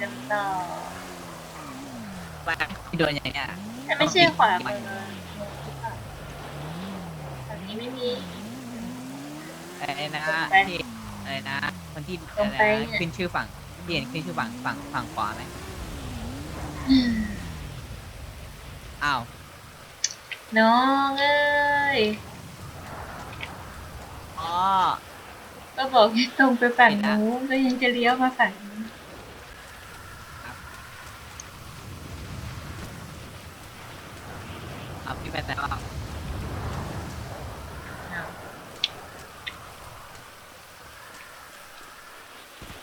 กันต่อว่าที่โดนอย่างเนี้ยแต่ไม่ใช่ขวามือฝั่งนี้ไม่มี ไอ้นะตรงไปที่อะไรนะ คนที่ตรงอะไรไปนะเนี่ย ขึ้นชื่อฝั่งที่เห็นขึ้นชื่อฝั่งฝั่งฝั่งขวาไหมอ้าวน้องเอ้ย อ๋อก็บอกให้ตรงไปฝั่งนู้นก็ยังจะเลี้ยวมาฝั่งนี้ เอาพี่ไปแต่ว่า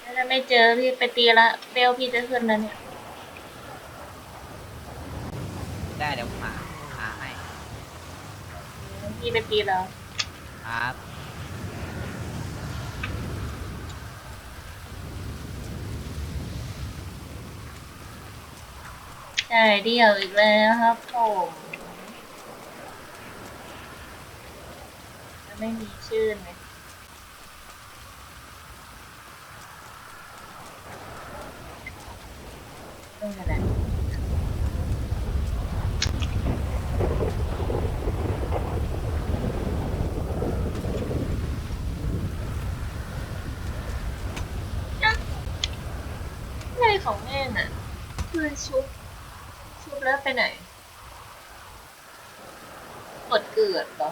ถ้าไม่เจอพี่ไปตีละเบลพี่จะขึ้นแล้วเนี่ย ได้เดี๋ยวผมหาหาให้พี่ไปตีแล้วครับใช่เดี่ยวอีกแล้วครับผม ไม่มีชื่อเลยต้องอะไรอะไรของแม่น่ะเพื่อนชุบ ชุบแล้วไปไหนกดเกิดเหรอ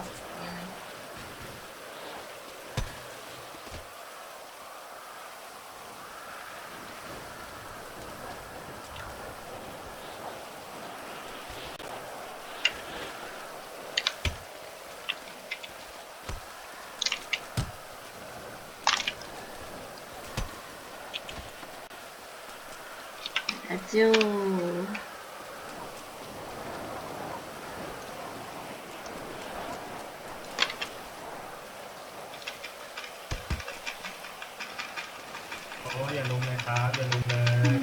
ยังไงอาจู โอ้ยอย่าลงเลยครับอย่าลงเลย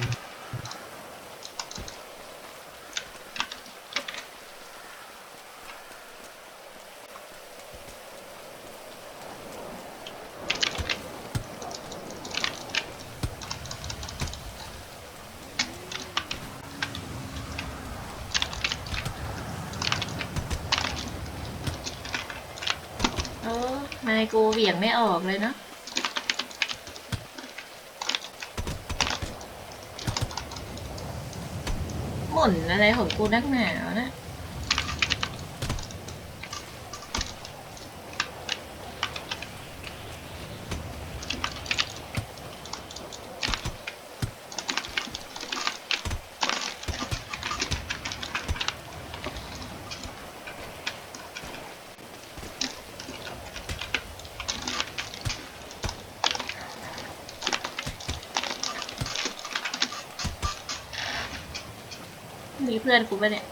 โอ้นาย กูเหวี่ยงไม่ออกเลยเนาะหมุนอะไรของกูนักหนาวนะ เพื่อนกูปะเนี่ย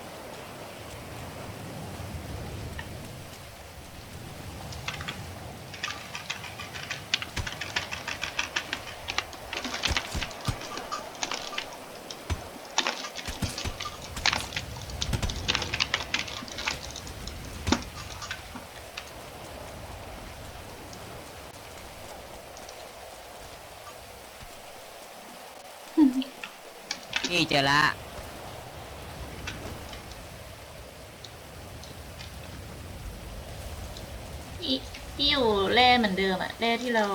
นี่เจอละ พี่พี่อยู่แร่เหมือนเดิมอะแร่ที่เรา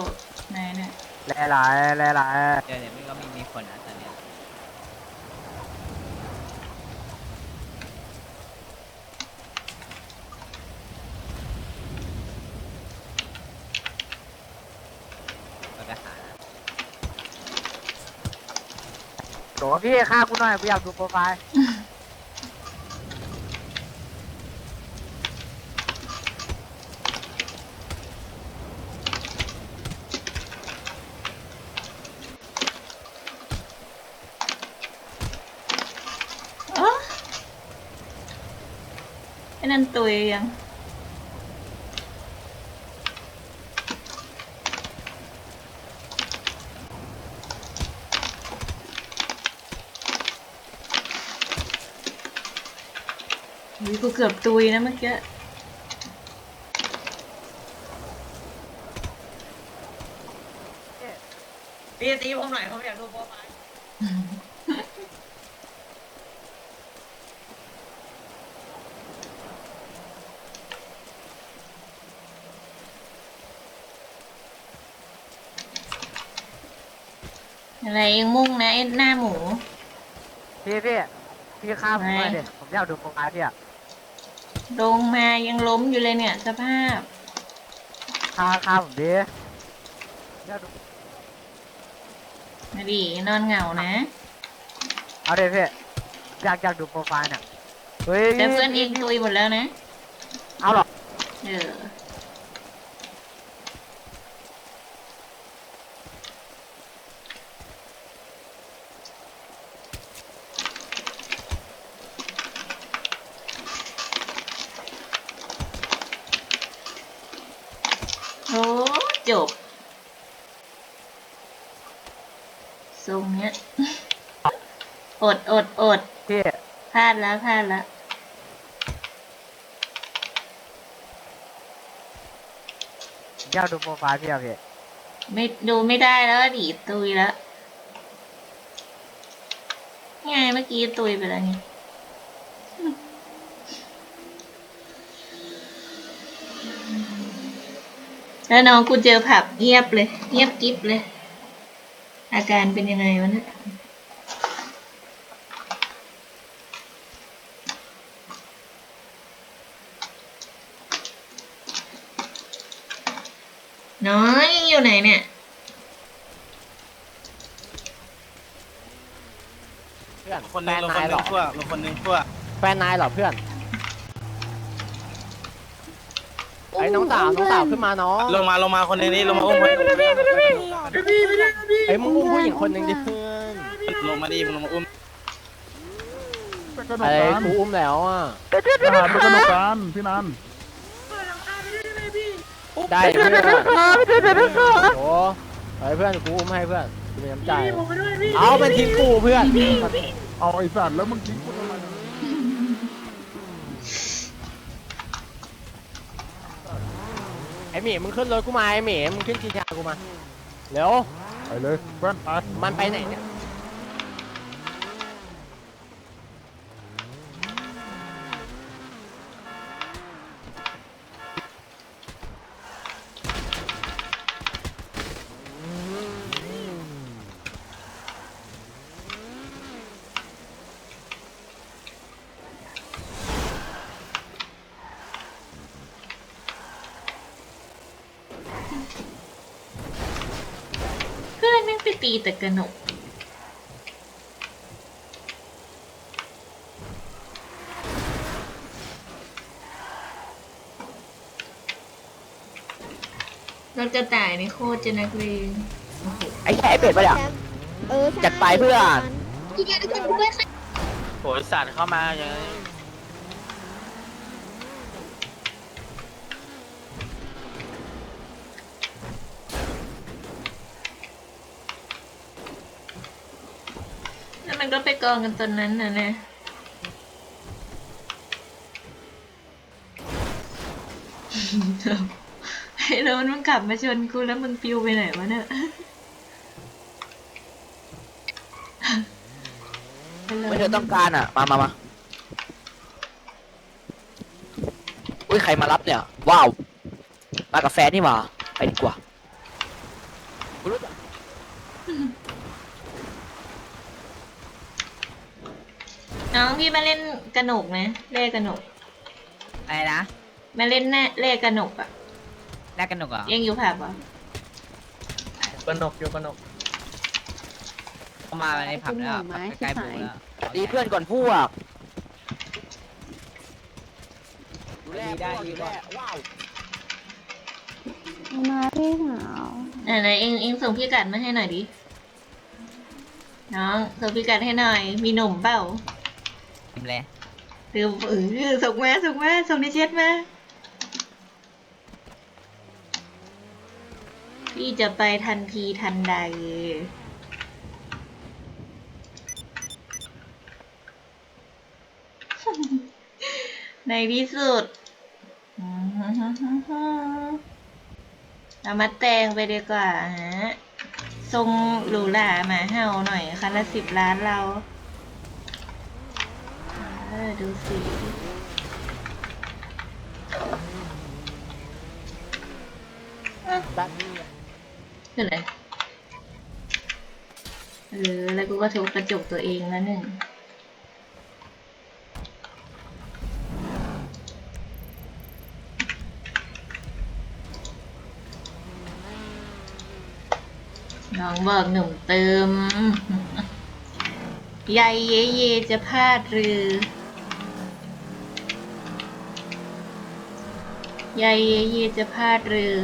นายเนี่ยแล่หลายแล่หลายเดี๋ยวเดี๋ยวไม่ก็ไม่มีคนนะตอนเนี้ยเราไปหาโถพี่ฆ่ากูหน่อยกูอยากดูโปรไฟล์ อ้นั่นตุยยังอุ๊ยกูเกือบตุยนะเมื่อกี้พี่ตีผมหน่อยผมอยากดูโปรไฟล์ อะไรเองมุ่งนะไอ้หน้าหมู พี่พี่พี่ฆ่าผมหน่อยดิผมอยากดูโปรไฟล์พี่อะลงมายังล้มอยู่เลยเนี่ย สภาพฆ่าฆ่าผมดิอยากดูมาดินอนเหงานะ เอาเดี๋ยวพี่อยากอยากดูโปรไฟล์น่ะเฮ้ยแต่เพื่อนเองตุยหมดแล้วนะ เอาหรอ เออ โอ้จบ ทรงเนี้ย อดอดอดพี่พลาดแล้วพลาดแล้วอยากดูโปรไฟล์พี่อะพี่ไม่ดูไม่ได้แล้วอะดิตุยแล้วไงเมื่อกี้ตุยไปแล้วไงแล้วน้องกูเจอผับเงียบเลย เงียบกิ๊บเลย อาการเป็นยังไงวะเนี่ยน้ อยอยู่ไหนเนี่ย เพื่อนคนหแฟนึงนลงคนนายหเหรนึองพวกลงคนหนึงพวกแฟนนายเหรอเพื่อนไอ้น้องสาวน้องสาวขึ้นมาน้องลงมาลงมาคนหนึงนี่ลงมาอุ้มไว้ไอ้ยมึงอุ้มผู้หญิงคนหนึ่งดิเพื่อนลงมาดิมึงลงมาอุ้มไอ้กูอุ้มแล้วอะ ทหารเป็นกนกการพี่นัน ได้เพื่อนโอ้ไอ้เพื่อนกูอุ้มให้เพื่อนกูมีน้ำใจเอาเป็นทีมกูเพื่อนเอาไอสัตว์แล้วมึงทิ้งกูทำไมไอ้หมีมึงขึ้นรถกูมาไอ้หมีมึงขึ้นชีชากูมาเร็วไปเลยเพื่อนไปมันไปไหนเนี่ย ตีแต่กระหนก เราจะตายในโคตรจะนักเลงไอ้แค่เป็ดปะเนี่ยเออใช่จัดไปเพื่อน พี่แกทุกคนด้วยค่ะโหยสัตว์เข้ามาอย่างนี้ มันก็ไปกองกันตอนนั้นนะเนะไอ้แล้วมันกลับมาชนกูแล้วมึงปิวไปไหนวะเนี่ยไม่เธอต้องการอะ มามามาอุ้ยใครมารับเนี่ย ว้าว มากับแฟนนี่หว่าไปดีกว่ากูรู้จัก น้องพี่มาเล่นกระหนกนะเล่กระหนกอะไรนะมาเล่นแน่เล่กระหนกอะแลกกันหนุกเหรอยังอยู่ผับเหรอะกนกอยู่กนกเข้ามาในผับแล้วผับใกล้ๆบูแล้วดีเพื่อนก่อนพวกดูแลได้ดีแลว้าวมาพี่สาวไหนไหนเองเองส่งพี่กัดมาให้หน่อยดิน้องส่งพี่กัดให้หน่อย มีหนุ่มเปล่า ทิมเลยหรือเออส่งมาส่งมาส่งในแชทมา พี่จะไปทันทีทันใด ในที่สุดเอามาแต่งไปดีกว่าฮะทรงหรูหราหมาเห่าหน่อยคันละสิบล้านเรา ออดูสิแป๊บคืออะไรหรือแล้วกูก็ทุบกระจกตัวเองแล้วหนึ่งน้องบอกหนุ่มเติมใยเยเยจะพาดเรือ ใยเยเยจะพาดเรือ